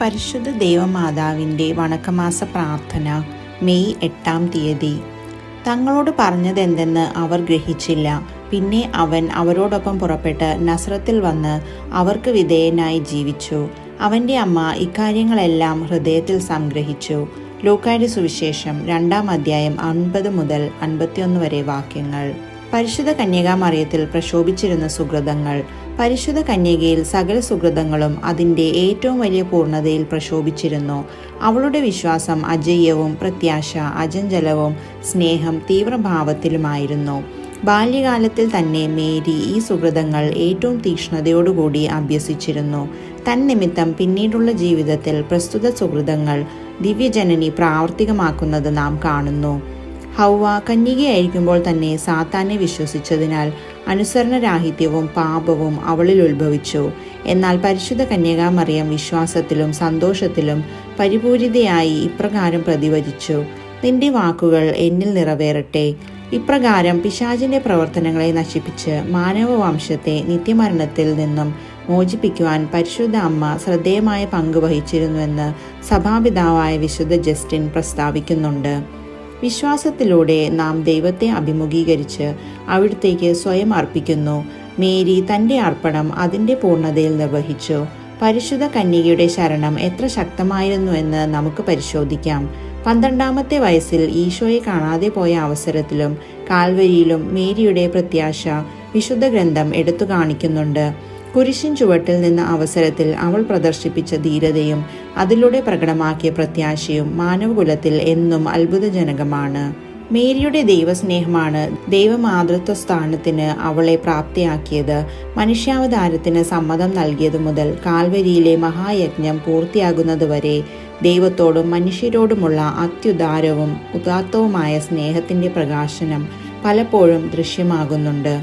പരിശുദ്ധ ദേവമാതാവിന്റെ വണക്കമാസ പ്രാർത്ഥന മെയ് എട്ടാം തീയതി. തങ്ങളോട് പറഞ്ഞതെന്തെന്ന് അവർ ഗ്രഹിച്ചില്ല. പിന്നെ അവൻ അവരോടൊപ്പം പുറപ്പെട്ട് നസ്രത്തിൽ വന്ന് അവർക്ക് വിധേയനായി ജീവിച്ചു. അവന്റെ അമ്മ ഇക്കാര്യങ്ങളെല്ലാം ഹൃദയത്തിൽ സംഗ്രഹിച്ചു. ലൂക്കായുടെ സുവിശേഷം രണ്ടാം അധ്യായം അൻപത് മുതൽ അൻപത്തിയൊന്ന് വരെ വാക്യങ്ങൾ. പരിശുദ്ധ കന്യകാമറിയത്തിൽ പ്രശോഭിച്ചിരുന്ന സുഹൃതങ്ങൾ പരിശുദ്ധ കന്യകയിൽ സകല സുഹൃതങ്ങളും അതിന്റെ ഏറ്റവും വലിയ പൂർണതയിൽ പ്രശോഭിച്ചിരുന്നു. അവളുടെ വിശ്വാസം അജയ്യവും പ്രത്യാശ അജഞ്ചലവും സ്നേഹം തീവ്രഭാവത്തിലുമായിരുന്നു. ബാല്യകാലത്തിൽ തന്നെ മേരി ഈ സുഹൃതങ്ങൾ ഏറ്റവും തീക്ഷ്ണതയോടുകൂടി അഭ്യസിച്ചിരുന്നു. തന്നിമിത്തം പിന്നീടുള്ള ജീവിതത്തിൽ പ്രസ്തുത സുഹൃതങ്ങൾ ദിവ്യജനനി പ്രാവർത്തികമാക്കുന്നത് നാം കാണുന്നു. ഹൗവ കന്യകയായിരിക്കുമ്പോൾ തന്നെ സാത്താനെ വിശ്വസിച്ചതിനാൽ അനുസരണരാഹിത്യവും പാപവും അവളിൽ ഉത്ഭവിച്ചു. എന്നാൽ പരിശുദ്ധ കന്യകാമറിയം വിശ്വാസത്തിലും സന്തോഷത്തിലും പരിപൂരിതയായി ഇപ്രകാരം പ്രതിവചിച്ചു. നിന്റെ വാക്കുകൾ എന്നിൽ നിറവേറട്ടെ. ഇപ്രകാരം പിശാചിന്റെ പ്രവർത്തനങ്ങളെ നശിപ്പിച്ച് മാനവവംശത്തെ നിത്യമരണത്തിൽ നിന്നും മോചിപ്പിക്കുവാൻ പരിശുദ്ധ അമ്മ ശ്രദ്ധേയമായ പങ്ക് വഹിച്ചിരുന്നുവെന്ന് സഭാപിതാവായ വിശുദ്ധ ജസ്റ്റിൻ പ്രസ്താവിക്കുന്നുണ്ട്. വിശ്വാസത്തിലൂടെ നാം ദൈവത്തെ അഭിമുഖീകരിച്ച് അവിടത്തേക്ക് സ്വയം അർപ്പിക്കുന്നു. മേരി തന്റെ അർപ്പണം അതിന്റെ പൂർണതയിൽ നിർവഹിച്ചു. പരിശുദ്ധ കന്യകയുടെ ശരണം എത്ര ശക്തമായിരുന്നുവെന്ന് നമുക്ക് പരിശോധിക്കാം. പന്ത്രണ്ടാമത്തെ വയസ്സിൽ ഈശോയെ കാണാതെ പോയ അവസരത്തിലും കാൽവരിയിലും മേരിയുടെ പ്രത്യാശ വിശുദ്ധ ഗ്രന്ഥം എടുത്തു കാണിക്കുന്നുണ്ട്. കുരിശിൻ ചുവട്ടിൽ നിന്ന അവസരത്തിൽ അവൾ പ്രദർശിപ്പിച്ച ധീരതയും അതിലൂടെ പ്രകടമാക്കിയ പ്രത്യാശയും മാനവകുലത്തിൽ എന്നും അത്ഭുതജനകമാണ്. മേരിയുടെ ദൈവസ്നേഹമാണ് ദൈവമാതൃത്വ സ്ഥാനത്തിന് അവളെ പ്രാപ്തിയാക്കിയത്. മനുഷ്യാവതാരത്തിന് സമ്മതം നൽകിയതു മുതൽ കാൽവരിയിലെ മഹായജ്ഞം പൂർത്തിയാകുന്നതുവരെ ദൈവത്തോടും മനുഷ്യരോടുമുള്ള അത്യുദാരവും ഉദാത്തവുമായ സ്നേഹത്തിന്റെ പ്രകാശനം പലപ്പോഴും ദൃശ്യമാകുന്നുണ്ട്.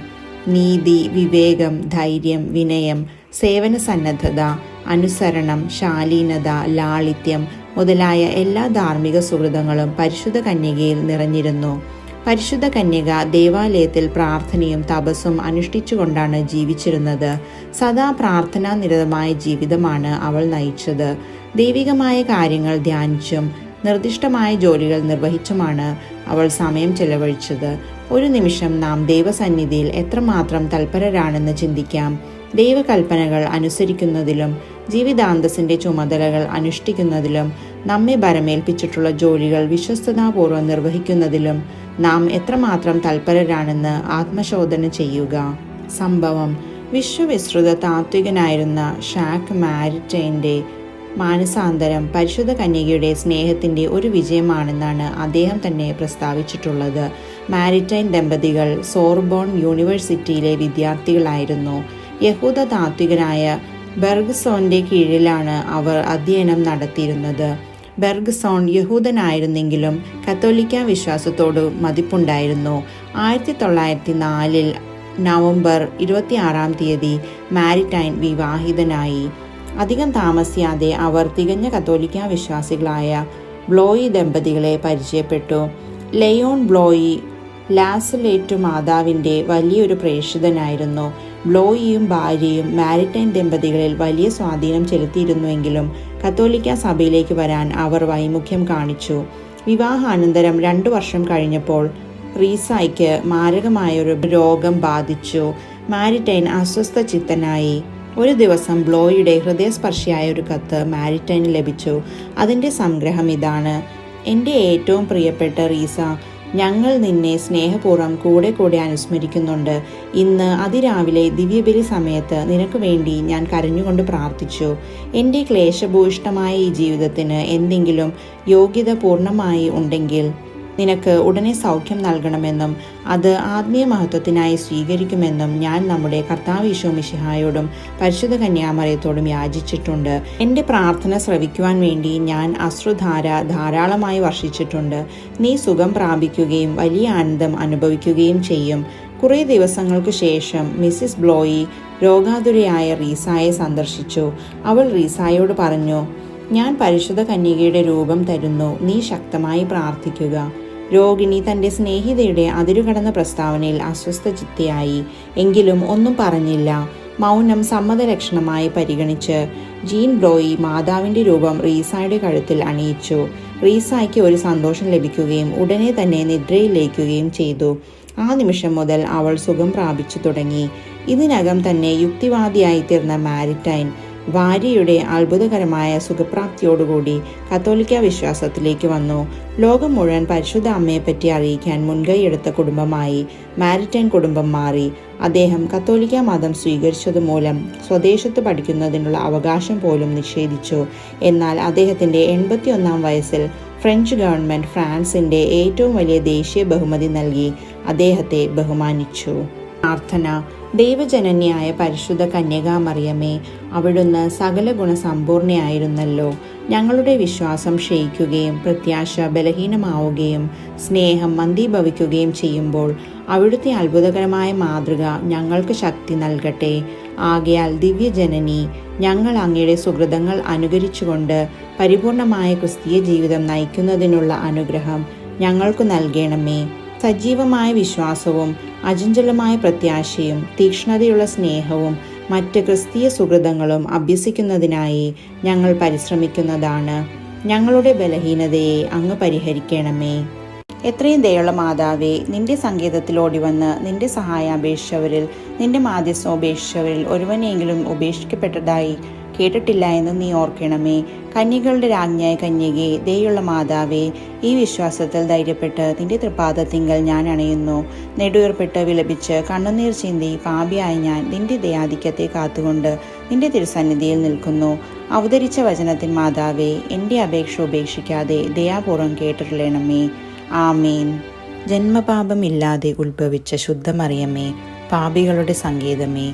നീതി വിവേകം ധൈര്യം വിനയം സേവന സന്നദ്ധത അനുസരണം ശാലീനത ലാളിത്യം മുതലായ എല്ലാ ധാർമ്മിക സുഹൃതങ്ങളും പരിശുദ്ധ കന്യകയിൽ നിറഞ്ഞിരുന്നു. പരിശുദ്ധ കന്യക ദേവാലയത്തിൽ പ്രാർത്ഥനയും തപസ്സും അനുഷ്ഠിച്ചുകൊണ്ടാണ് ജീവിച്ചിരുന്നത്. സദാ പ്രാർത്ഥനാ നിരതമായ ജീവിതമാണ് അവൾ നയിച്ചത്. ദൈവികമായ കാര്യങ്ങൾ ധ്യാനിച്ചും നിർദ്ദിഷ്ടമായ ജോലികൾ നിർവഹിച്ചുമാണ് അവൾ സമയം ചെലവഴിച്ചത്. ഒരു നിമിഷം നാം ദൈവസന്നിധിയിൽ എത്രമാത്രം തൽപരരാണെന്ന് ചിന്തിക്കാം. ദൈവകൽപ്പനകൾ അനുസരിക്കുന്നതിലും ജീവിതാന്തസ്സിന്റെ ചുമതലകൾ അനുഷ്ഠിക്കുന്നതിലും നമ്മെ ഭരമേൽപ്പിച്ചിട്ടുള്ള ജോലികൾ വിശ്വസ്തതാപൂർവം നിർവഹിക്കുന്നതിലും നാം എത്രമാത്രം തൽപരരാണെന്ന് ആത്മശോധന ചെയ്യുക. സംഭവം വിശ്വവിസ്തൃത താത്വികനായിരുന്ന ഷാക്ക് മാരിറ്റൈന്റെ മാനസാന്തരം പരിശുദ്ധ കന്യകയുടെ സ്നേഹത്തിന്റെ ഒരു വിജയമാണെന്നാണ് അദ്ദേഹം തന്നെ പ്രസ്താവിച്ചിട്ടുള്ളത്. മാരിറ്റൈൻ ദമ്പതികൾ സോർബോൺ യൂണിവേഴ്സിറ്റിയിലെ വിദ്യാർത്ഥികളായിരുന്നു. യഹൂദ താത്വികനായ ബെർഗ്സോന്റെ കീഴിലാണ് അവർ അധ്യയനം നടത്തിയിരുന്നത്. ബെർഗ്സോൺ യഹൂദനായിരുന്നെങ്കിലും കത്തോലിക്ക വിശ്വാസത്തോട് മതിപ്പുണ്ടായിരുന്നു. ആയിരത്തി തൊള്ളായിരത്തി നാലിൽ നവംബർ ഇരുപത്തിയാറാം തീയതി മാരിറ്റൈൻ വിവാഹിതനായി. അധികം താമസിയാതെ അവർ തികഞ്ഞ കത്തോലിക്ക വിശ്വാസികളായ ബ്ലോയി ദമ്പതികളെ പരിചയപ്പെട്ടു. ലയോൺ ബ്ലോയി ലാസലേറ്റു മാതാവിന്റെ വലിയൊരു പ്രേക്ഷിതനായിരുന്നു. ബ്ലോയിയും ഭാര്യയും മാരിറ്റൈൻ ദമ്പതികളിൽ വലിയ സ്വാധീനം ചെലുത്തിയിരുന്നുവെങ്കിലും കത്തോലിക്ക സഭയിലേക്ക് വരാൻ അവർ വൈമുഖ്യം കാണിച്ചു. വിവാഹാനന്തരം രണ്ടു വർഷം കഴിഞ്ഞപ്പോൾ റീസായ്ക്ക് മാരകമായൊരു രോഗം ബാധിച്ചു. മാരിറ്റൈൻ അസ്വസ്ഥ ചിത്തനായി. ഒരു ദിവസം ബ്ലോയുടെ ഹൃദയസ്പർശിയായ ഒരു കത്ത് മാരിറ്റൈൻ ലഭിച്ചു. അതിന്റെ സംഗ്രഹം ഇതാണ്. എന്റെ ഏറ്റവും പ്രിയപ്പെട്ട റീസ ഞങ്ങൾ നിന്നെ സ്നേഹപൂർവം കൂടെ കൂടെ അനുസ്മരിക്കുന്നുണ്ട്. ഇന്ന് അതിരാവിലെ ദിവ്യബലി സമയത്ത് നിനക്ക് വേണ്ടി ഞാൻ കരഞ്ഞുകൊണ്ട് പ്രാർത്ഥിച്ചു. എന്റെ ക്ലേശഭൂയിഷ്ടമായ ഈ ജീവിതത്തിന് എന്തെങ്കിലും യോഗ്യത പൂർണമായി ഉണ്ടെങ്കിൽ നിനക്ക് ഉടനെ സൗഖ്യം നൽകണമെന്നും അത് ആത്മീയ മഹത്വത്തിനായി സ്വീകരിക്കുമെന്നും ഞാൻ നമ്മുടെ കർത്താവ് ഈശോ മിഷിഹായോടും പരിശുദ്ധ കന്യാമറയത്തോടും യാചിച്ചിട്ടുണ്ട്. എന്റെ പ്രാർത്ഥന ശ്രവിക്കുവാൻ വേണ്ടി ഞാൻ അശ്രുധാര ധാരാളമായി വർഷിച്ചിട്ടുണ്ട്. നീ സുഖം പ്രാപിക്കുകയും വലിയ ആനന്ദം അനുഭവിക്കുകയും ചെയ്യും. കുറേ ദിവസങ്ങൾക്കു ശേഷം മിസ്സിസ് ബ്ലോയി രോഗാതുരയായ റീസായെ സന്ദർശിച്ചു. അവൾ റീസായോട് പറഞ്ഞു ഞാൻ പരിശുദ്ധ കന്യകയുടെ രൂപം തരുന്നു. നീ ശക്തമായി പ്രാർത്ഥിക്കുക. രോഗിണി തന്റെ സ്നേഹിതയുടെ അതിരുകടന്ന പ്രസ്താവനയിൽ അസ്വസ്ഥ ചിത്തിയായി എങ്കിലും ഒന്നും പറഞ്ഞില്ല. മൗനം സമ്മതലക്ഷണമായി പരിഗണിച്ച് ജീൻ ബ്ലോയി മാതാവിന്റെ രൂപം റീസായുടെ കഴുത്തിൽ അണിയിച്ചു. റീസായ്ക്ക് ഒരു സന്തോഷം ലഭിക്കുകയും ഉടനെ തന്നെ നിദ്രയിലേക്കുകയും ചെയ്തു. ആ നിമിഷം മുതൽ അവൾ സുഖം പ്രാപിച്ചു തുടങ്ങി. ഇതിനകം തന്നെ യുക്തിവാദിയായി തീർന്ന മാരിറ്റൈൻ ഭാര്യയുടെ അത്ഭുതകരമായ സുഖപ്രാപ്തിയോടുകൂടി കത്തോലിക്ക വിശ്വാസത്തിലേക്ക് വന്നു. ലോകം മുഴുവൻ പരിശുദ്ധ അമ്മയെപ്പറ്റി അറിയിക്കാൻ മുൻകൈയെടുത്ത കുടുംബമായി മാരിറ്റൈൻ കുടുംബം മാറി. അദ്ദേഹം കത്തോലിക്ക മതം സ്വീകരിച്ചതുമൂലം സ്വദേശത്ത് പഠിക്കുന്നതിനുള്ള അവകാശം പോലും നിഷേധിച്ചു. എന്നാൽ അദ്ദേഹത്തിന്റെ എൺപത്തിയൊന്നാം വയസ്സിൽ ഫ്രഞ്ച് ഗവൺമെന്റ് ഫ്രാൻസിന്റെ ഏറ്റവും വലിയ ദേശീയ ബഹുമതി നൽകി. അദ്ദേഹത്തെ ബഹുമാനിച്ചു. പ്രാർത്ഥന ദൈവജനന്യായ പരിശുദ്ധ കന്യകാമറിയമേ അവിടുന്ന് സകല ഗുണസമ്പൂർണയായിരുന്നല്ലോ. ഞങ്ങളുടെ വിശ്വാസം ക്ഷയിക്കുകയും പ്രത്യാശ ബലഹീനമാവുകയും സ്നേഹം മന്ദീഭവിക്കുകയും ചെയ്യുമ്പോൾ അവിടുത്തെ അത്ഭുതകരമായ മാതൃക ഞങ്ങൾക്ക് ശക്തി നൽകട്ടെ. ആകയാൽ ദിവ്യജനനി ഞങ്ങൾ അങ്ങയുടെ സുഹൃതങ്ങൾ അനുകരിച്ചുകൊണ്ട് പരിപൂർണമായ ക്രിസ്തീയ ജീവിതം നയിക്കുന്നതിനുള്ള അനുഗ്രഹം ഞങ്ങൾക്ക് നൽകണമേ. സജീവമായ വിശ്വാസവും അചഞ്ചലമായ പ്രത്യാശയും തീക്ഷ്ണതയുള്ള സ്നേഹവും മറ്റ് ക്രിസ്തീയ സുഹൃതങ്ങളും അഭ്യസിക്കുന്നതിനായി ഞങ്ങൾ പരിശ്രമിക്കുന്നതാണ്. ഞങ്ങളുടെ ബലഹീനതയെ അങ്ങ് പരിഹരിക്കണമേ. എത്രയും ദയുള്ള മാതാവേ നിന്റെ സങ്കേതത്തിലോടി വന്ന് നിന്റെ സഹായം അപേക്ഷിച്ചവരിൽ നിന്റെ മാധ്യസ്ഥം ഉപേക്ഷിച്ചവരിൽ ഒരുവനെങ്കിലും ഉപേക്ഷിക്കപ്പെട്ടതായി കേട്ടിട്ടില്ല എന്ന് നീ ഓർക്കണമേ. കന്യകളുടെ രാജ്ഞായ കന്യകെ ദയുള്ള മാതാവേ ഈ വിശ്വാസത്തിൽ ധൈര്യപ്പെട്ട് നിന്റെ തൃപാദത്തിങ്കൽ ഞാൻ അണയുന്നു. നെടുവേർപ്പെട്ട് വിലപിച്ച് കണ്ണുനീർ ചിന്തി പാപിയായ ഞാൻ നിന്റെ ദയാധിക്യത്തെ കാത്തുകൊണ്ട് നിന്റെ തിരുസന്നിധിയിൽ നിൽക്കുന്നു. അവതരിച്ച വചനത്തിൻ മാതാവേ എന്റെ അപേക്ഷ ഉപേക്ഷിക്കാതെ ദയാപൂർവം കേട്ടിട്ടില്ലേണമേ. ആമീൻ. ജന്മപാപമില്ലാതെ ഉത്ഭവിച്ച ശുദ്ധമറിയമേ പാപികളുടെ സങ്കേതമേ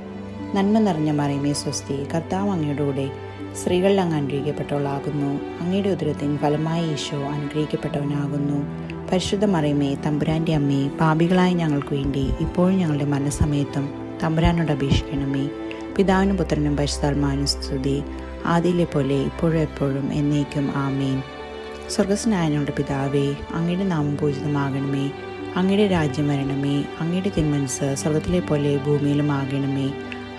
നന്മ നിറഞ്ഞ മറിയമേ സ്വസ്തി കർത്താവ് അങ്ങയുടെ കൂടെ സ്ത്രീകളിൽ അങ്ങ് അനുഗ്രഹിക്കപ്പെട്ടവളാകുന്നു. അങ്ങയുടെ ഉദരത്തിൻ ഫലമായി ഈശോ അനുഗ്രഹിക്കപ്പെട്ടവനാകുന്നു. പരിശുദ്ധ മറിയമേ തമ്പുരാന്റെ അമ്മേ പാപികളായ ഞങ്ങൾക്ക് വേണ്ടി ഇപ്പോഴും ഞങ്ങളുടെ മനസ്സമയത്തും തമ്പുരാനോട് അപേക്ഷിക്കണമേ. പിതാവിനും പുത്രനും പരിശുദ്ധാത്മാനും സ്തുതി. ആദ്യയിലെ പോലെ ഇപ്പോഴും എപ്പോഴും എന്നേക്കും ആമേൻ. സ്വർഗസ്നായ ഞങ്ങളുടെ പിതാവേ അങ്ങയുടെ നാമം പൂജിതമാകണമേ. അങ്ങയുടെ രാജ്യം വരണമേ. അങ്ങയുടെ തിന്മനസ് സ്വർഗത്തിലെ പോലെ ഭൂമിയിലും ആകണമേ.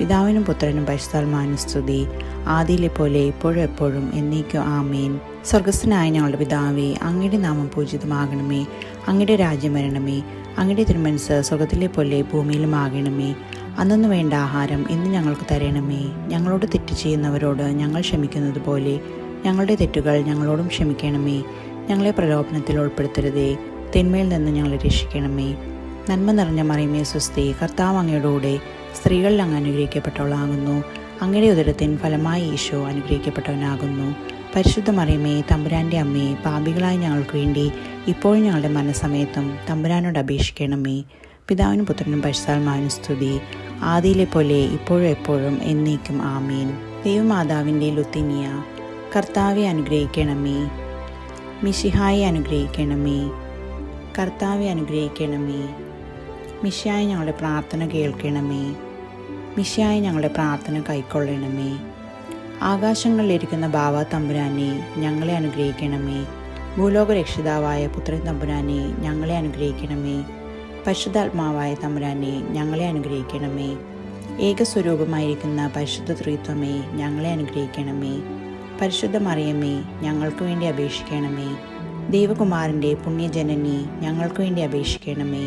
പിതാവിനും പുത്രനും പരിശുദ്ധാൽ സ്തുതി. ആദിയിലെ പോലെ ഇപ്പോഴും എപ്പോഴും എന്നേക്കും ആമേൻ. സ്വർഗസ്ഥനായ ഞങ്ങളുടെ പിതാവേ അങ്ങയുടെ നാമം പൂജിതമാകണമേ. അങ്ങയുടെ രാജ്യം വരണമേ. അങ്ങയുടെ തിരുമനസ് സ്വർഗത്തിലെ പോലെ ഭൂമിയിലും ആകണമേ. അന്നു വേണ്ട ആഹാരം ഇന്ന് ഞങ്ങൾക്ക് തരണമേ. ഞങ്ങളോട് തെറ്റ് ചെയ്യുന്നവരോട് ഞങ്ങൾ ക്ഷമിക്കുന്നത് പോലെ ഞങ്ങളുടെ തെറ്റുകൾ ഞങ്ങളോടും ക്ഷമിക്കണമേ. ഞങ്ങളെ പ്രലോഭനത്തിൽ ഉൾപ്പെടുത്തരുതേ. തിന്മയിൽ നിന്ന് ഞങ്ങളെ രക്ഷിക്കണമേ. നന്മ നിറഞ്ഞ മറിയമേ സ്വസ്തി. കർത്താവ് അങ്ങയുടെ സ്ത്രീകളിൽ അങ്ങ് അനുഗ്രഹിക്കപ്പെട്ടവളാകുന്നു. അങ്ങയുടെ ഉദരത്തിൻ ഫലമായി ഈശോ അനുഗ്രഹിക്കപ്പെട്ടവനാകുന്നു. പരിശുദ്ധ മറിയമേ തമ്പുരാന്റെ അമ്മയെ പാപികളായ ഞങ്ങൾക്ക് വേണ്ടി ഇപ്പോഴും ഞങ്ങളുടെ മനസ്സമയത്തും തമ്പുരാനോട് അപേക്ഷിക്കണമേ. പിതാവിനും പുത്രനും പരിശുദ്ധാത്മാവിനും സ്തുതി. ആദിയിലെ പോലെ ഇപ്പോഴും എപ്പോഴും എന്നേക്കും ആമീൻ. ദൈവമാതാവിന്റെ ലുത്തിനിയ കർത്താവെ അനുഗ്രഹിക്കണമേ. മിഷിഹായെ അനുഗ്രഹിക്കണമേ. കർത്താവെ അനുഗ്രഹിക്കണമേ. മിഷായി ഞങ്ങളുടെ പ്രാർത്ഥന കേൾക്കണമേ. മിഷായി ഞങ്ങളുടെ പ്രാർത്ഥന കൈക്കൊള്ളണമേ. ആകാശങ്ങളിലിരിക്കുന്ന ബാവ തമ്പുരാനെ ഞങ്ങളെ അനുഗ്രഹിക്കണമേ. ഭൂലോക രക്ഷിതാവായ പുത്രൻ തമ്പുരാനെ ഞങ്ങളെ അനുഗ്രഹിക്കണമേ. പരിശുദ്ധാത്മാവായ തമ്പുരാനെ ഞങ്ങളെ അനുഗ്രഹിക്കണമേ. ഏകസ്വരൂപമായിരിക്കുന്ന പരിശുദ്ധ ത്രിത്വമേ ഞങ്ങളെ അനുഗ്രഹിക്കണമേ. പരിശുദ്ധ മറിയമേ ഞങ്ങൾക്ക് വേണ്ടി അപേക്ഷിക്കണമേ. ദേവകുമാറിന്റെ പുണ്യജനനി ഞങ്ങൾക്ക് വേണ്ടി അപേക്ഷിക്കണമേ.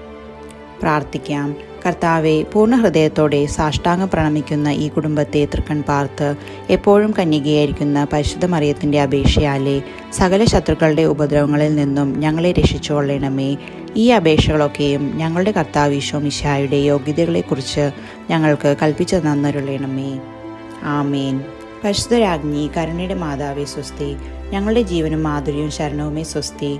പ്രാർത്ഥിക്കാം. കർത്താവെ പൂർണ ഹൃദയത്തോടെ സാഷ്ടാംഗം പ്രണമിക്കുന്ന ഈ കുടുംബത്തെ തൃക്കൺ പാർത്ത് എപ്പോഴും കന്യകയായിരിക്കുന്ന പരിശുദ്ധ മറിയത്തിന്റെ അപേക്ഷയാലെ സകല ശത്രുക്കളുടെ ഉപദ്രവങ്ങളിൽ നിന്നും ഞങ്ങളെ രക്ഷിച്ചുകൊള്ളണമേ. ഈ അപേക്ഷകളൊക്കെയും ഞങ്ങളുടെ കർത്താവ് ഈശോ മിശായുടെ യോഗ്യതകളെക്കുറിച്ച് ഞങ്ങൾക്ക് കൽപ്പിച്ചു തന്നരുളണമേ. ആമേൻ. പരിശുദ്ധരാജ്ഞി കരുണയുടെ മാതാവേ സ്വസ്തി. ഞങ്ങളുടെ ജീവനും മാധുര്യവും ശരണവുമേ സ്വസ്തി.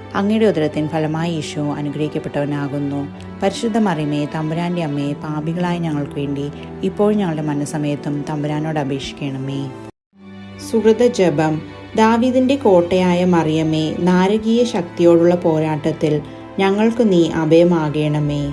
അങ്ങയുടെ ഉദരത്തിൻ ഫലമായി ഈശോ അനുഗ്രഹിക്കപ്പെട്ടവനാകുന്നു. പരിശുദ്ധ മറിയമേ തമ്പുരാന്റെ അമ്മയെ പാപികളായ ഞങ്ങൾക്ക് വേണ്ടി ഇപ്പോൾ ഞങ്ങളുടെ മനസ്സമയത്തും തമ്പുരാനോട് അപേക്ഷിക്കണമേ. സുഹൃത ജപം. ദാവീദിന്റെ കോട്ടയായ മറിയമേ നാരകീയ ശക്തിയോടുള്ള പോരാട്ടത്തിൽ ഞങ്ങൾക്ക് നീ അഭയമാകണമേ.